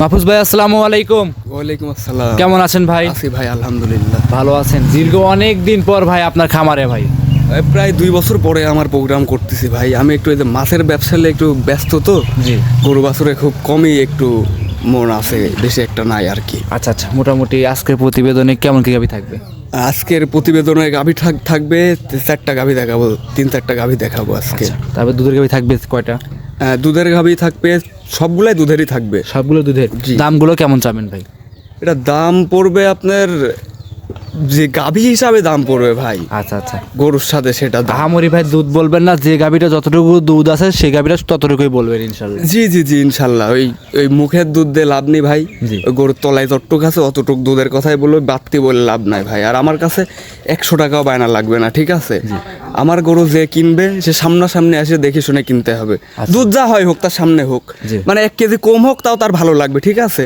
মাহফুজ ভাই আসসালামু আলাইকুম। ওয়ালাইকুম আসসালাম। কেমন আছেন ভাই? আছি ভাই আলহামদুলিল্লাহ। ভালো আছেন। দীর্ঘ অনেক দিন পর ভাই আপনার খামারে ভাই। প্রায় দুই বছর পরে আমার প্রোগ্রাম করতেছি ভাই। আমি একটু এই যে মাছের ব্যবসায় একটু ব্যস্ত তো। জি। গরু বাছুরে খুব কমই একটু মন আছে বেশি একটা নাই আর কি। আচ্ছা আচ্ছা মোটামুটি আজকের প্রতিবেদনে কেমন কি গাবি থাকবে? আজকের প্রতিবেদনে গাভী থাক- থাকবে চারটা গাভী দেখাবো তিন চারটা গাভী দেখাবো আজকে। তারপর দুধের গাবি থাকবে কয়টা? দুধের গাভী থাকবে সবগুলাই দুধেরই থাকবে। সবগুলো দুধের। দামগুলো কেমন চাবেন ভাই? এটা দাম পড়বে আপনার যে গাভী হিসাবে দাম পড়বে ভাই। আচ্ছা আচ্ছা। গরুর সাথে সেটা দাম। আহামরি ভাই দুধ বলবেন না যে গাবিটা যতটুকু দুধ আছে সেই গাবিটা ততটুকুই বলবেন ইনশাল্লাহ জি জি জি ইনশাল্লাহ ওই ওই মুখের দুধ দিয়ে লাভ নেই ভাই। ওই গরুর তলায় যতটুক আছে অতটুক দুধের কথাই বলবে বাড়তি বলে লাভ নাই ভাই। আর আমার কাছে একশো টাকাও বায়না লাগবে না ঠিক আছে? আমার গরু যে কিনবে সে সামনাসামনি এসে দেখে শুনে কিনতে হবে। দুধ যা হয় হোক তার সামনে হোক। মানে এক কেজি কম হোক তাও তার ভালো লাগবে ঠিক আছে।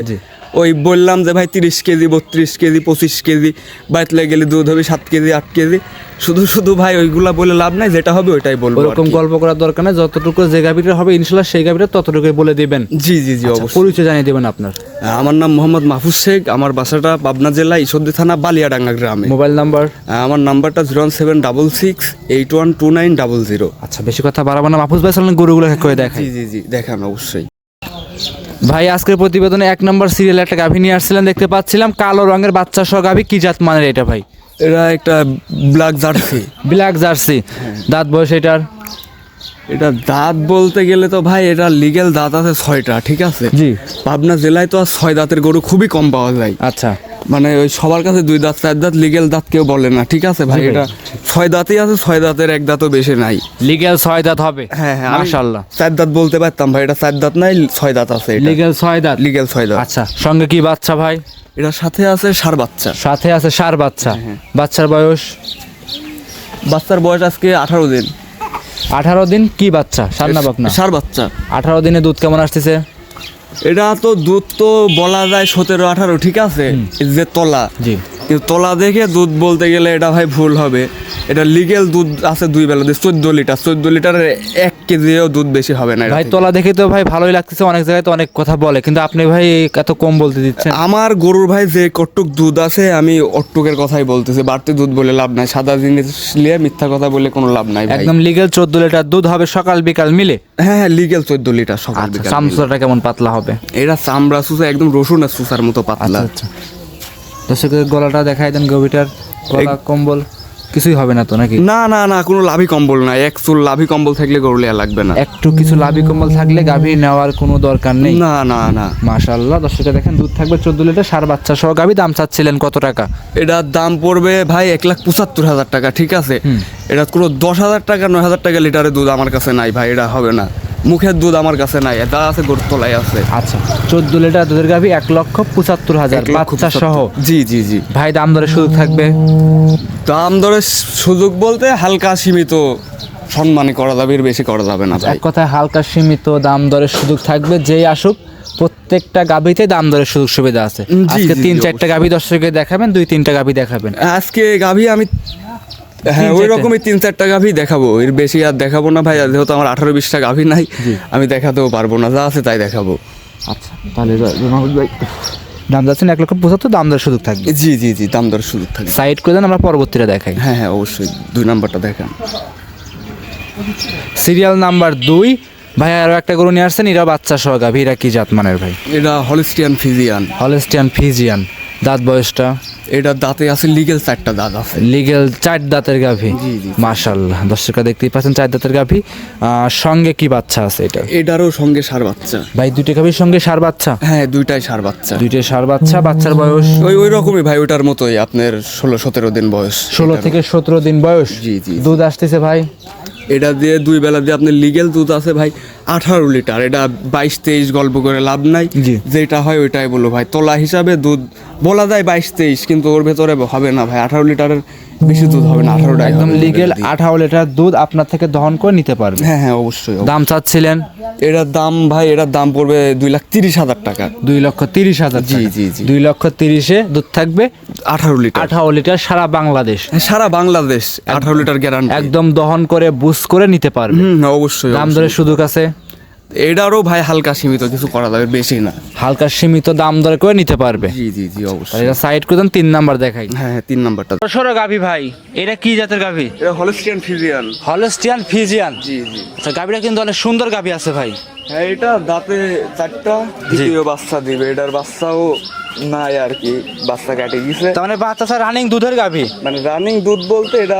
ওই বললাম যে ভাই তিরিশ কেজি বত্রিশ কেজি পঁচিশ কেজি বাড়িতে গেলে দুধ হবে সাত কেজি আট কেজি। শুধু শুধু ভাই ওইগুলা বলে লাভ নাই যেটা হবে ওইটাই বলব ওরকম গল্প করার দরকার নেই যতটুকু যে গাবিটা হবে ইনশাল্লাহ সেই গাবিটা ততটুকু বলে দিবেন। জি জি জি আচ্ছা, অবশ্যই। পরিচয় জানিয়ে দেবেন আপনার। আমার নাম মোহাম্মদ মাহফুজ শেখ আমার বাসাটা পাবনা জেলা ঈশ্বরদী থানা বালিয়াডাঙ্গা গ্রামে। Mobile number? আমার নাম্বারটা zero seven double six eight one two nine double zero. আচ্ছা বেশি কথা বাড়াবো না মাহফুজ ভাই চলেন গরুগুলো এক করে দেখাই। জি জি জি দেখান অবশ্যই। ভাই আজকের প্রতিবেদনে এক নম্বর সিরিয়াল একটা গাভী নিয়ে আসছিলেন দেখতে পাচ্ছিলাম। কালো রঙের বাচ্চা সহ গাভী কি জাত মানের এটা ভাই? এটা একটা ব্ল্যাক জার্সি ব্ল্যাক জার্সি দাঁত বয়স এটার? এটা দাঁত বলতে গেলে তো ভাই এটা লিগেল দাঁত আছে ছয়টা ঠিক আছে? জি। পাবনা জেলায় তো আর ছয় দাঁতের গরু খুবই কম পাওয়া যায়। আচ্ছা। মানে ওই সবার কাছে দুই দাঁত চার দাঁত লিগেল দাঁত কেউ বলে না ঠিক আছে ভাই? এটা ছয় দাঁতই আছে ছয় দাঁতের এক দাঁতও বেশি নাই। লিগেল ছয় দাঁত হবে হ্যাঁ হ্যাঁ মাশাআল্লাহ। চার দাঁত বলতে পারতাম ভাই এটা চার দাঁত নাই ছয় দাঁত আছে এটা। লিগেল ছয় দাঁত? লিগেল ছয় দাঁত। আচ্ছা সঙ্গে কি বাচ্চা ভাই? এটার সাথে আছে সার বাচ্চা। সাথে আছে সার বাচ্চা। হ্যাঁ। বাচ্চার বয়স? বাচ্চার বয়স আজকে আঠারো দিন। আঠারো দিন কি বাচ্চা? সার না বাপ না সার বাচ্চা। আঠারো দিনে দুধ কেমন আসতেছে? এটা তো দুধ তো বলা যায় সতেরো আঠারো ঠিক আছে? যে তলা। জি। কিন্তু তলা দেখে দুধ বলতে গেলে এটা ভাই ভুল হবে। এটা লিগেল দুধ আছে দুই বেলা দিয়ে চোদ্দ লিটার। চোদ্দ লিটারের এক কেজিও দুধ বেশি হবে না ভাই। তলা দেখে তো ভাই ভালোই লাগতেছে অনেক জায়গায় তো অনেক কথা বলে কিন্তু আপনি ভাই এত কম বলতে দিচ্ছেন। আমার গরুর ভাই যে কটুক দুধ আছে আমি অট্টুকের কথাই বলতেছি বাড়তি দুধ বলে লাভ নাই সাদা জিনিস নিয়ে মিথ্যা কথা বলে কোনো লাভ নাই একদম লিগেল চোদ্দ লিটার দুধ হবে সকাল বিকাল মিলে? হ্যাঁ হ্যাঁ লিগেল চোদ্দ লিটার সকাল আচ্ছা বিকাল। সামসুটা কেমন পাতলা হবে? এটা চামড়া সুসা একদম রসুনের সুসার মতো পাতলা। আচ্ছা। দর্শকের গলাটা দেখাই দেন গভীরটার। গলা কম্বল কিছুই হবে না তো নাকি? না না না কোনো লাভি কম্বল নাই এক চুল লাভি কম্বল থাকলে গরু লেয়া লাগবে না। একটু কিছু লাভি কম্বল থাকলে গাভী নেওয়ার কোনো দরকার নেই। না না না। মাশাআল্লাহ দর্শকে দেখেন দুধ থাকবে চোদ্দ লিটার সার বাচ্চা সহ। গাভী দাম চাচ্ছিলেন কত টাকা? এটার দাম পড়বে ভাই এক লাখ পঁচাত্তর হাজার টাকা ঠিক আছে? এটা কোনো দশ হাজার টাকা নয় হাজার টাকা লিটারে দুধ আমার কাছে নাই ভাই এটা হবে না। মুখের দুধ আমার কাছে নাই এটা আছে গরুর তলায় আছে। আচ্ছা চোদ্দ লিটার দুধের গাভী এক লক্ষ পঁচাত্তর হাজার বাচ্চা সহ। জি জি জি। ভাই দাম দরে সুযোগ থাকবে? দাম দরে সুযোগ বলতে হালকা সীমিত সম্মানই করা যাবে এর বেশি করা যাবে না ভাই। এক কথায় হালকা সীমিত দাম দরের সুযোগ থাকবে যেই আসুক প্রত্যেকটা গাভীতে দাম দরের সুযোগ সুবিধা আছে। আজকে তিন চারটা গাভী দর্শককে দেখাবেন দুই তিনটা গাভী দেখাবেন। আজকে গাভী আমি হ্যাঁ ওই রকমই তিন চারটা গাভী দেখাবো। এর বেশি আর দেখাবো না ভাই যেহেতু আমার আঠারো বিশটা গাভী নাই আমি দেখাতেও পারব না যা আছে তাই দেখাবো। আচ্ছা তাহলে ভাই দাম যাচ্ছেন এক লক্ষ পঁচাত্তর দাম দরের সুযোগ থাকবে। জি জি জি দাম দর সুযোগ থাকে সাইড করে দেন আমরা পরবর্তীটা দেখাই। হ্যাঁ হ্যাঁ অবশ্যই দুই নাম্বারটা দেখান। সিরিয়াল নাম্বার দুই। ভাই আরও একটা গরু নিয়ে আসছেন এরা বাচ্চা সহ গাভী এরা কি জাত মানের ভাই? এটা হলিস্টিয়ান ফিজিয়ান হলেস্টিয়ান ফিজিয়ান দাঁত বয়সটা? এটা দাঁতে আছে লিগেল চারটা দাঁত আছে। লিগেল চার দাঁতের গাভী। মাশাল্লাহ দর্শকরা দেখতেই পাচ্ছেন চার দাঁতের গাভী। সঙ্গে কি বাচ্চা আছে এটা? এটারও সঙ্গে সার বাচ্চা। ভাই দুইটা গাভীর সঙ্গে সার বাচ্চা? হ্যাঁ দুইটাই সার বাচ্চা। দুইটাই সার বাচ্চা বাচ্চার বয়স? ওই ওই রকমই ভাই ওটার মতোই আপনার ষোলো সতেরো দিন বয়স। ষোলো থেকে সতেরো দিন বয়স? জি, জি। দুধ আসতেছে ভাই? এটা দিয়ে দুই বেলা দিয়ে আপনার লিগেল দুধ আছে ভাই আঠারো লিটার। এটা বাইশ তেইশ গল্প করে লাভ নাই। যেটা হয় ওইটাই বলো ভাই। তোলা হিসাবে দুধ বলা যায় বাইশ তেইশ কিন্তু ওর ভেতরে হবে না ভাই। আঠারো লিটারের বেশি দুধ হবে না আঠারোটাই একদম লিগেল আঠারো লিটার দুধ আপনার থেকে দহন করে নিতে পারবে। হ্যাঁ হ্যাঁ অবশ্যই দাম চাচ্ছিলেন? এটার দাম ভাই এটার দাম পড়বে দুই লাখ তিরিশ হাজার টাকা। দুই লক্ষ তিরিশ হাজার জি, জি, জি। দুই লক্ষ তিরিশে দুধ থাকবে আঠারো লিটার। আঠারো লিটার সারা বাংলাদেশ। সারা বাংলাদেশ আঠারো লিটার গ্যারান্টি একদম দহন করে বুস করে নিতে পারবে। হুম অবশ্যই দাম। দরে সুযোগ আছে এটারও ভাই হালকা সীমিত কিছু করা যাবে বেশি না। হালকা সীমিত দাম দর করে নিতে পারবে। জি জি জি অবশ্যই। এটা সাইড করে দেন তিন নাম্বার দেখাই। হ্যাঁ হ্যাঁ তিন নাম্বারটা। সরো গাভি ভাই এটা কি জাতের গাভি? এটা হলস্টিয়ান ফিজিয়ান হলস্টিয়ান ফিজিয়ান জি জি। আচ্ছা গাভিটা কিন্তু অনেক সুন্দর গাভি আছে ভাই। হ্যাঁ এটা দাঁতে চারটা দ্বিতীয় বাচ্চা দিবে এটার বাচ্চাও আর কি বাচ্চা কাটে গেছে তার মানে বাচ্চা রানিং দুধের গাভি? মানে রানিং দুধ বলতে এটা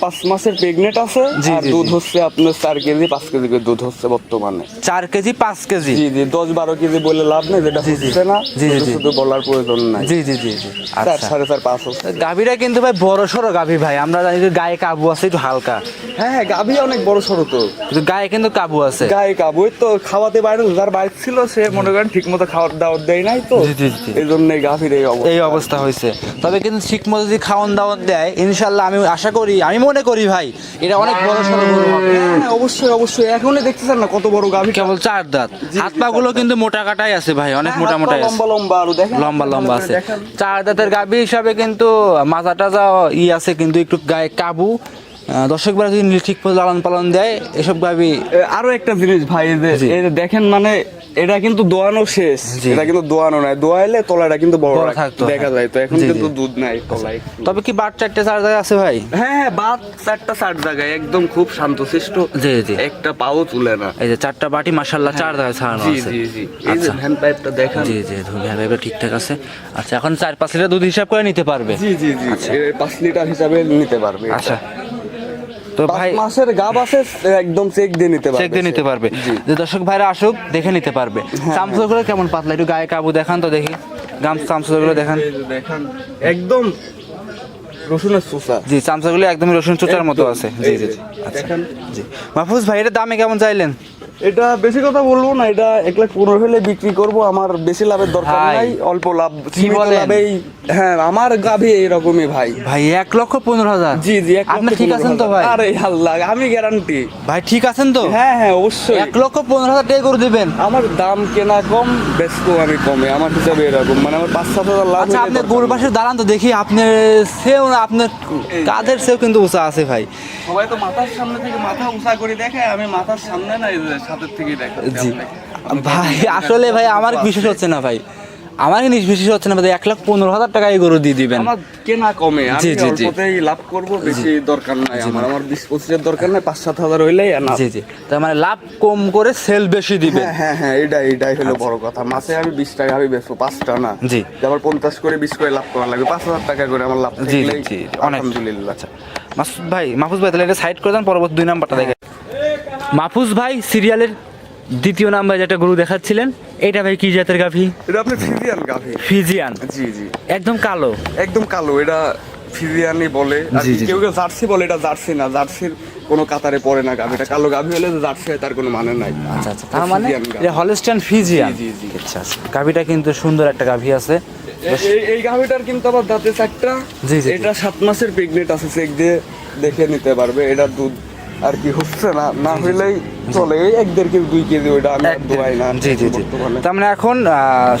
পাঁচ মাসের প্রেগনেন্ট আছে আর দুধ হচ্ছে আপনার চার কেজি পাঁচ কেজি করে দুধ হচ্ছে বর্তমানে। চার কেজি পাঁচ কেজি? জি জি দশ বারো কেজি বলে লাভ নেই যেটা। হচ্ছে না জি, জি, শুধু বলার প্রয়োজন নাই। জি জি জি জি। চার আচ্ছা। সাড়ে চার পাঁচ হচ্ছে। গাভিটা কিন্তু ভাই বড় সড়ো গাভি ভাই আমরা জানি যে গায়ে কাবু আছে একটু হালকা। হ্যাঁ হ্যাঁ গাভী অনেক বড় সড়ো তো। কিন্তু গায়ে কিন্তু কাবু আছে। গায়ে কাবু তো খাওয়াতে বাইরে যার বাইক ছিল সে মনে করেন ঠিক মতো খাওয়ার দাওয়ার দেয় নাই তো। জি, জি, জি। এই জন্য গাভীর এই অবস্থা। এই অবস্থা হয়েছে। তবে কিন্তু ঠিক মতো যদি খাওয়ান দাওয়ান দেয় ইনশাল্লাহ আমি আশা করি আমি মনে করি ভাই এটা অনেক বড় সড়ো গরু হবে। হ্যাঁ, হ্যাঁ, অবশ্যই অবশ্যই। এখনই দেখতেছেন না কত বড় গাভী কেবল চার দাঁত। হাত পা গুলো কিন্তু মোটা কাটাই আছে ভাই অনেক মোটা মোটা আছে লম্বা লম্বা আরও দেখেন। লম্বা লম্বা আছে। দেখেন। চার দাঁতের গাভি হিসাবে কিন্তু মাজা টাজা ই আছে কিন্তু একটু গায়ে কাবু। আহ, দর্শক যদি ঠিক মতো লালন পালন দেয় এসব গাভি এ, আরও একটা জিনিস ভাই এই যে এই যে দেখেন মানে এটা কিন্তু দোয়ানো শেষ। এটা কিন্তু দোয়ানো নাই। দোয়াইলে তলাটা কিন্তু বড় থাকতো, দেখা হ্যাঁ। যায় তো। এখন কিন্তু দুধ নাই তলায়। তবে কি বাট চারটে চার জায়গায় আছে ভাই? হ্যাঁ হ্যাঁ বাদ চারটা চার জায়গায়। একদম খুব শান্তশিষ্ট। জি জি। একটা পাও তুলে না। এই যে চারটা বাটি মাসাল্লাহ চার জায়গায় ছাড়ানো জি আছে। জি জি। এই যে আচ্ছা। ভ্যান পাইপটা দেখেন। জি জি ধুলিয়া ভাইবা ঠিকঠাক আছে। আচ্ছা এখন চার পাঁচ লিটার দুধ হিসাব করে নিতে পারবে। জি জি জি। এ পাঁচ লিটার হিসাবে নিতে পারবে। আচ্ছা। তো ভাই মাসের গাব আছে একদম চেক দিয়ে নিতে পারবে চেক দিয়ে নিতে পারবে। যে দর্শক ভাইরা আসুক দেখে নিতে পারবে। চামচগুলো কেমন পাতলা? একটু গায়ে কাবু দেখান তো দেখি। গাম চামচগুলো দেখান। দেখান একদম রসুনের জি চামচাগুলো একদম রসুন চোচার মতো আছে। জি জি জি। আচ্ছা। দেখেন। জি। মাহফুজ ভাই এর দামে কেমন চাইলেন? এটা বেশি কথা বলব না এটা এক লাখ পনেরো হলে বিক্রি করব আমার বেশি লাভের দরকার নাই অল্প লাভ সীমিত বলেন? লাভেই হ্যাঁ আমার গাভী এরকমই ভাই। ভাই এক লক্ষ পনেরো হাজার? জি জি আপনি ঠিক আছেন তো ভাই? আরে আল্লাহ আমি গ্যারান্টি ভাই ঠিক আছেন তো? হ্যাঁ হ্যাঁ অবশ্যই। এক লক্ষ পনেরো হাজার টাকা করে দিবেন। আমার দাম কেনা কম বেচবো আমি কমে আমার হিসাবে এরকম মানে আমার পাঁচ সাত হাজার লাভ আচ্ছা আপনি দরকার গরু নেই। পাশে দাঁড়ান তো দেখি আপনার সেও না আপনার কাদের সেও কিন্তু উঁচা আছে ভাই। সবাই তো মাথার সামনে থেকে মাথা উঁচা করে দেখে আমি মাথার সামনে না থেকেই জি। ভাই আসলে ভাই আমার বিশ্বাস হচ্ছে না ভাই। আমার কিন্তু বিশ্বাস হচ্ছে না এক লাখ পনেরো হাজার টাকা গরু দিয়ে দিবেন। আমার কেনা কমে জি, জি, জি। লাভ করব বেশি দরকার নাই আমার। আমার বিশ পঁচিশের দরকার নাই পাঁচ সাত হাজার হইলেই জি জি। তার মানে লাভ কম করে সেল বেশি দিবেন। হ্যাঁ হ্যাঁ হ্যাঁ এটাই এটাই হলো বড় কথা। মাসে আমি বিশ টাকা আমি বেচবো পাঁচটা না। জি। যে আমার পঞ্চাশ করে বিশ করে লাভ করা লাগবে পাঁচ হাজার টাকা করে আমার লাভ জি জি জি। অনেক। আলহামদুলিল্লাহ। আচ্ছা। মাসুদ ভাই মাহফুজ ভাই তাহলে এটা সাইড করে দেন পরবর্তী দুই নাম্বারটা দেখে মাহফুজ ভাই সিরিয়ালের দ্বিতীয় নাম্বার যেটা গরু দেখাচ্ছিলেন এটা ভাই কি জাতের গাভী? এটা আপনি ফিজিয়ান গাভি। ফিজিয়ান? জি জি। একদম কালো? একদম কালো এটা ফিজিয়ানি বলে। আর কেউ কেউ জার্সি বলে এটা জার্সি না। জার্সির কোনো কাতারে পড়ে না গাভি এটা কালো গাভী হলে জার্সি হয় তার কোনো মানে নাই। আচ্ছা আচ্ছা। তার মানে এটা হলস্টাইন ফিজিয়ান? জি, জি। আচ্ছা আচ্ছা। গাভীটা কিন্তু সুন্দর একটা গাভী আছে। এই এই গাভিটার কিন্তু আবার দাঁতে চারটা। জি, জি, জি। এটা সাত মাসের প্রেগনেন্ট আছে চেক দিয়ে দেখে নিতে পারবে। এটা দুধ আর কি হচ্ছে না না হইলেই চলে। এক দেড় কেজি দুই কেজি ওইটা আমি দোয়াই না জি জি জি। তার মানে এখন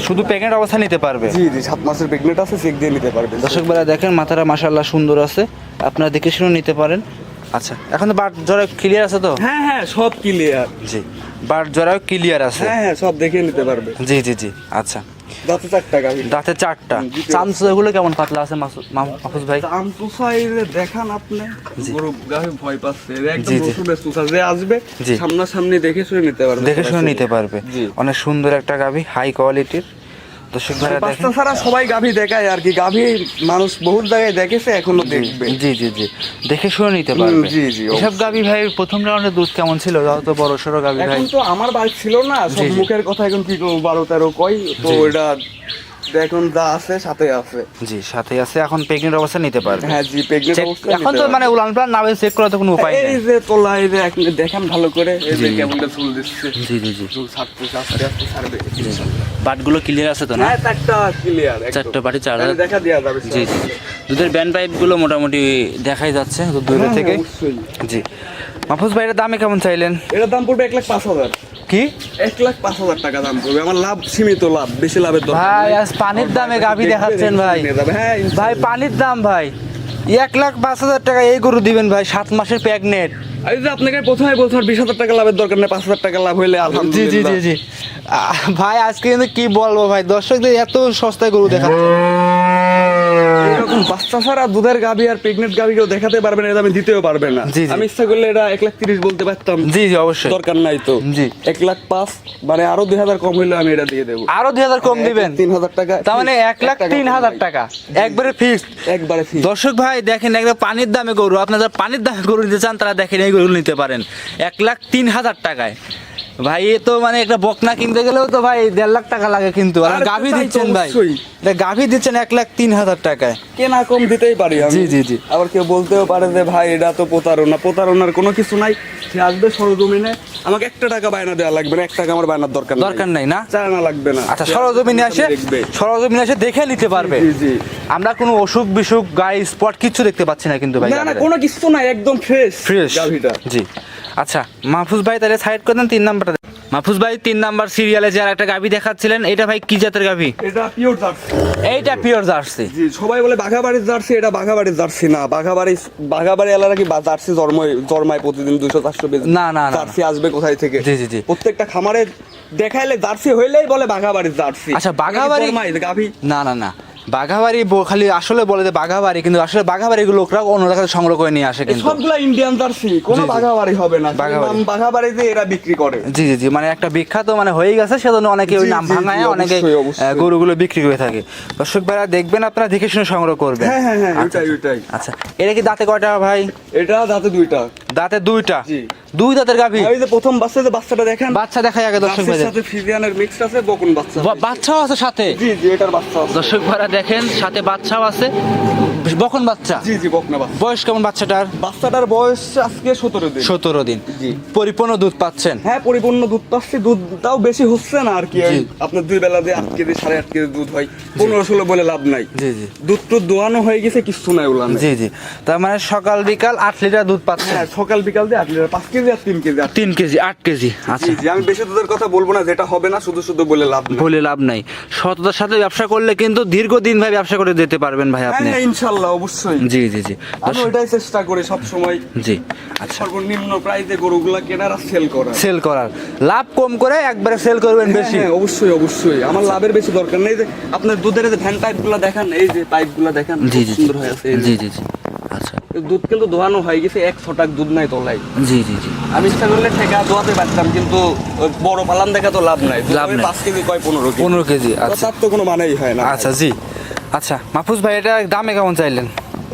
শুধু প্যাকেট অবস্থা নিতে পারবে? জি জি সাত মাসের প্রেগনেন্ট আছে চেক দিয়ে নিতে পারবে। দর্শক বেলা দেখেন মাথাটা মাশাল্লাহ সুন্দর আছে। আপনারা দেখে শুনে নিতে পারেন। আচ্ছা এখন তো বাট জরা ক্লিয়ার আছে তো? হ্যাঁ হ্যাঁ সব ক্লিয়ার জি বাট জরাও ক্লিয়ার আছে। হ্যাঁ হ্যাঁ সব দেখে নিতে পারবে। জি জি জি আচ্ছা। দাঁতে চারটা গাভী দাঁতে চারটা। দ্বিতীয়- কেমন পাতলা আছে মাসুদ মাহফুজ ভাই? আম তুষাইরে দেখান আপনি। গরু গাভি ভয় পাচ্ছে। একদম। রসুনের তুষা যে আসবে। সামনাসামনি দেখে শুনে নিতে পারবে। দেখে শুনে নিতে পারবে। অনেক সুন্দর একটা গাভী হাই কোয়ালিটির দর্শক ভাইরা পাঁচটা ছাড়া সবাই গাভী দেখায় আর কি। গাভী মানুষ বহুত জায়গায় দেখেছে এখনও দেখবে। জি জি জি। দেখে শুনে নিতে পারবে। জি, জি, এসব গাভী ভাই প্রথম রাউন্ডে দুধ কেমন ছিল? যত বড় সড়ো গাভী ভাই। এখন তো আমার বাইক ছিল না সব। মুখের কথা এখন কি করব বারো তেরো কই তো ওটা এটা এখন যা আছে সাথে আছে। জি সাথে আছে। এখন প্রেগনেন্ট অবস্থা নিতে পারবে। হ্যাঁ জি প্রেগনেন্ট Check- এখন তো মানে উলান প্লান না চেক করা তো কোনো উপায় এই যে তোলা এই যে এখন ভালো করে এই যে জি। কেমন চুল দিচ্ছে। জি জি জি। চুল ছাড়তে আস্তে আস্তে ছাড়বে। বাটগুলো ক্লিয়ার আছে তো না? হ্যাঁ চারটা ক্লিয়ার চারটা বাটি চার দেখা দেওয়া যাবে জি জি। দুধের ব্যান্ড পাইপগুলো মোটামুটি দেখাই যাচ্ছে দূরে হ্যাঁ, থেকে। জি। মাহফুজ ভাইয়ের দামে কেমন চাইলেন? এটার দাম পড়বে এক লাখ পাঁচ হাজার। কি? এক লাখ পাঁচ হাজার টাকা দাম পড়বে। আমার লাভ সীমিত লাভ বেশি লাভের দরকার ভাই আজ পানির দামে গাভী দেখাচ্ছেন ভাই। হ্যাঁ ভাই পানির দাম ভাই। এক লাখ পাঁচ হাজার টাকা এই গরু দিবেন ভাই সাত মাসের প্যাগনেট এই যে আপনাকে প্রথমে বলছেন বিশ হাজার টাকা লাভের দরকার নেই পাঁচ হাজার টাকা লাভ হইলে জি জি জি জি। ভাই আজকে কিন্তু কি বলব ভাই দর্শকদের এত সস্তায় গরু দেখা এরকম বাচ্চা ছাড়া দুধের গাভি আর প্রেগনেন্ট গাভি কেউ দেখাতে পারবে না এটা আমি দিতেও পারবে না। আমি ইচ্ছা করলে এটা এক লাখ তিরিশ বলতে পারতাম। জি জি অবশ্যই। দরকার নাই তো। জি। এক লাখ পাঁচ মানে আরও দুই হাজার কম হইলে আমি এটা দিয়ে দেবো। আরও দুই হাজার কম দিবেন? তিন হাজার টাকা তার মানে এক লাখ তিন হাজার টাকা। একবারে ফিক্সড একবারে দর্শক ভাই দেখেন একদম পানির দামে গরু। আপনারা পানির দামে গরু নিতে চান তারা দেখেন এই গরু নিতে পারেন। এক লাখ তিন হাজার টাকায়। ভাই এ তো মানে একটা বকনা কিনতে গেলেও তো ভাই দেড় লাখ টাকা লাগে কিন্তু। আর গাভি দিচ্ছেন ভাই। এটা গাভি দিচ্ছেন এক লাখ তিন হাজার টাকায়। কেনা কম দিতেই পারি জি, জি, জি। আবার কেউ বলতেও পারে যে ভাই এটা তো প্রতারণা। প্রতারণার কোনো কিছু নাই। সে আসবে সরজমিনে। আমাকে একটা টাকা বায়না দেওয়া লাগবে না। এক টাকা আমার বায়নার দরকার নাই। দরকার নাই না? চালানা লাগবে না। আচ্ছা সরজমিনে আসে সরজমিনে এসে দেখে নিতে পারবে। জি, জি। আমরা কোনো অসুখ বিসুখ গাই স্পট কিছু দেখতে পাচ্ছি না কিন্তু ভাই না না কোনো কিছু নাই একদম ফ্রেশ ফ্রেশ গাভিটা। জি। আচ্ছা মাহফুজ ভাই তাহলে সাইড করে দেন তিন নাম্বারটা মাহফুজ ভাই তিন নাম্বার সিরিয়ালে যে একটা গাভি দেখাচ্ছিলেন এটা ভাই কি জাতের গাভি? এটা পিওর জার্সি। এইটা পিওর জার্সি। জি সবাই বলে বাঘাবাড়ির জার্সি এটা বাঘাবাড়ির জার্সি না। বাঘাবাড়ি বাঘাবাড়ি এলাকা কি জার্সি জন্ময় জন্মায় প্রতিদিন দুশো চারশো বেজ না, না, না। জার্সি আসবে কোথায় থেকে? জি, জি, জি। প্রত্যেকটা খামারে দেখাইলে জার্সি হইলেই বলে বাঘাবাড়ির জার্সি। আচ্ছা, বাঘাবাড়ি- গাভি? না না না। বাঘাবাড়ি খালি আসলে বলে যে বাঘাবাড়ি কিন্তু আসলে বাঘাবাড়ি লোকরা অন্য জায়গা থেকে সংগ্রহ করে নিয়ে আসে কিন্তু। সবগুলা ইন্ডিয়ান জার্সি কোনো। বাঘাবাড়ি হবে না। বাঘাবাড়ি। বাঘাবাড়িতে এরা বিক্রি করে। জি জি জি মানে একটা বিখ্যাত মানে হয়ে গেছে সেজন্য অনেকে ওই নাম ভাঙায় অনেকে গরুগুলো বিক্রি করে থাকে। দর্শক ভাইরা দেখবেন আপনারা দেখে শুনে সংগ্রহ করবেন। হ্যাঁ হ্যাঁ হ্যাঁ আচ্ছা, ওইটাই ওইটাই। আচ্ছা এটা কি দাঁতে কয়টা ভাই? এটা দাঁতে দুইটা। দাঁতে দুইটা? জি। দুই দাঁতের গাভি? ওই যে প্রথম বাচ্চা যে বাচ্চাটা দেখেন। বাচ্চা দেখাই আগে দর্শক ভাইদের। সাথে ফিজিয়ানের মিক্স আছে বকুন বাচ্চা বাচ্চাও আছে সাথে? জি জি এটার বাচ্চা আছে। দর্শক ভাইরা দেখেন সাথে বাচ্চাও আছে। বকন বাচ্চা? জি জি বকনা বাচ্চা। বয়স কেমন বাচ্চাটার? বাচ্চাটার বয়স আজকে সতেরো দিন। সতেরো দিন। জি। পরিপূর্ণ দুধ পাচ্ছেন? হ্যাঁ পরিপূর্ণ দুধ পাচ্ছি। দুধটাও বেশি হচ্ছে না আর কি। আপনার দুই বেলা দিয়ে আট কেজি সাড়ে আট কেজি দুধ হয় পনেরো ষোলো বলে লাভ নাই। জি জি। দুধ টুধ দোয়ানো হয়ে গেছে কিছু নাই ওলা জি জি। তার মানে সকাল বিকাল আট লিটার দুধ পাচ্ছেন? হ্যাঁ সকাল বিকাল দিয়ে আট লিটার পাঁচ কেজি আর তিন কেজি আর তিন কেজি আট কেজি। আচ্ছা। জি আমি বেশি দুধের কথা বলব না যেটা হবে না শুধু শুধু বলে লাভ নাই। বলে লাভ নাই। সততার সাথে ব্যবসা করলে কিন্তু দীর্ঘদিন ভাই ব্যবসা করে যেতে পারবেন ভাই হ্যাঁ আপনি। হ্যাঁ ইনশাল্লাহ অবশ্যই। জি জি জি। আমি ওইটাই চেষ্টা করি সব সময় জি আচ্ছা। সর্বনিম্ন প্রাইসে গরুগুলা কেনার আর সেল করার। সেল করার। লাভ কম করে একবারে সেল করবেন বেশি। হ্যাঁ, অবশ্যই অবশ্যই। আমার লাভের বেশি দরকার নেই যে আপনার দুধের যে ভ্যান পাইপগুলো দেখেন এই যে পাইপগুলো দেখেন দেখান জি জি সুন্দর হয়ে আছে জি জি জি। আচ্ছা দুধ কিন্তু দোয়ানো হয়ে গেছে এক ছটাক দুধ নাই তোলাই জি জি জি। আমি ইচ্ছা করলে ঠেকা দোয়াতে পারতাম কিন্তু বড় পালান দেখা তো লাভ নাই। লাভ নাই। পাঁচ কেজি কয় পনেরো কেজি? পনেরো কেজি আচ্ছা। তার তো কোনো মানেই হয় না। আচ্ছা জি। আচ্ছা মাহফুজ ভাই এটা দামে কেমন চাইলেন?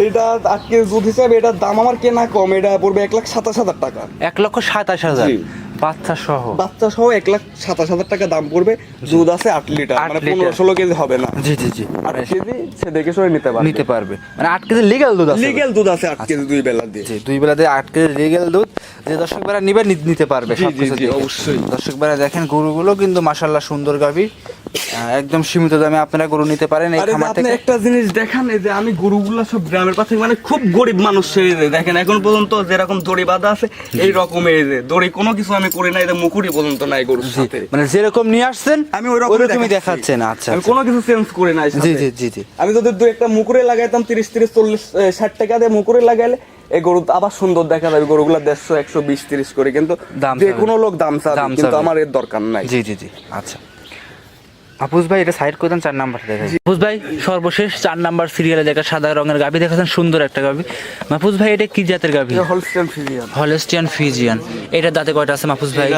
এটা আজকে দুধ হিসাবে এটার দাম আমার কেনা কম এটা পড়বে এক লাখ সাতাশ হাজার টাকা। এক লক্ষ সাতাশ হাজার। বাচ্চা সহ বাচ্চা সহ এক লাখ সাতাশ হাজার টাকা দাম পড়বে। দুধ আছে আট লিটার মানে পনেরো ষোলো কেজি হবে না। জি জি জি। আট কেজি সে দেখে সরে নিতে পারবে। নিতে পারবে। মানে আট কেজি লিগ্যাল দুধ আছে। লিগেল দুধ আছে আট কেজি দুই বেলা দিয়ে। দুই বেলাতে আট কেজি লিগ্যাল দুধ। যে দর্শক বেলা নিবে নিতে পারবে। অবশ্যই। দর্শক বেলা দেখেন গরুগুলো কিন্তু মাশাল্লাহ সুন্দর গাভী। একদম সীমিত দামে আপনারা গরু নিতে পারেন এই খামার থেকে। একটা জিনিস দেখান এই যে আমি গরুগুলা সব গ্রামের পাশে মানে খুব গরিব মানুষ দেখেন এখন পর্যন্ত যেরকম দড়ি বাঁধা আছে এই রকমের যে দড়ি কোনো কিছু আমি করি নাই এটা মুকুরি পর্যন্ত নাই গরুর সাথে। মানে যেরকম নিয়ে আসছেন আমি ওই রকমই দেখাচ্ছেন আচ্ছা আমি আচ্ছা। কোনো কিছু চেঞ্জ করি নাই জি জি জি জি। আমি যদি দু একটা মুকুরে লাগাইতাম তিরিশ তিরিশ চল্লিশ ষাট টাকা দিয়ে মুকুরে লাগাইলে এই গরু আবার সুন্দর দেখা যাবে গরুগুলা দেড়শো একশো বিশ তিরিশ করে। কিন্তু দাম যে কোনো লোক দাম চাবে কিন্তু আমার এর দরকার নাই। জি জি জি আচ্ছা। আপুস ভাই এটা সাইড করে দেন চার নাম্বার দেখেন আপুস ভাই সর্বশেষ চার নাম্বার সিরিয়ালে দেখা সাদা রঙের গাভী দেখাচ্ছেন সুন্দর একটা গাভী। মাহফুজ ভাই এটা কি জাতের গাভী? হলস্টিয়ান ফিজিয়ান হলস্টিয়ান ফিজিয়ান এটা দাঁতে কয়টা আছে মাহফুজ ভাই?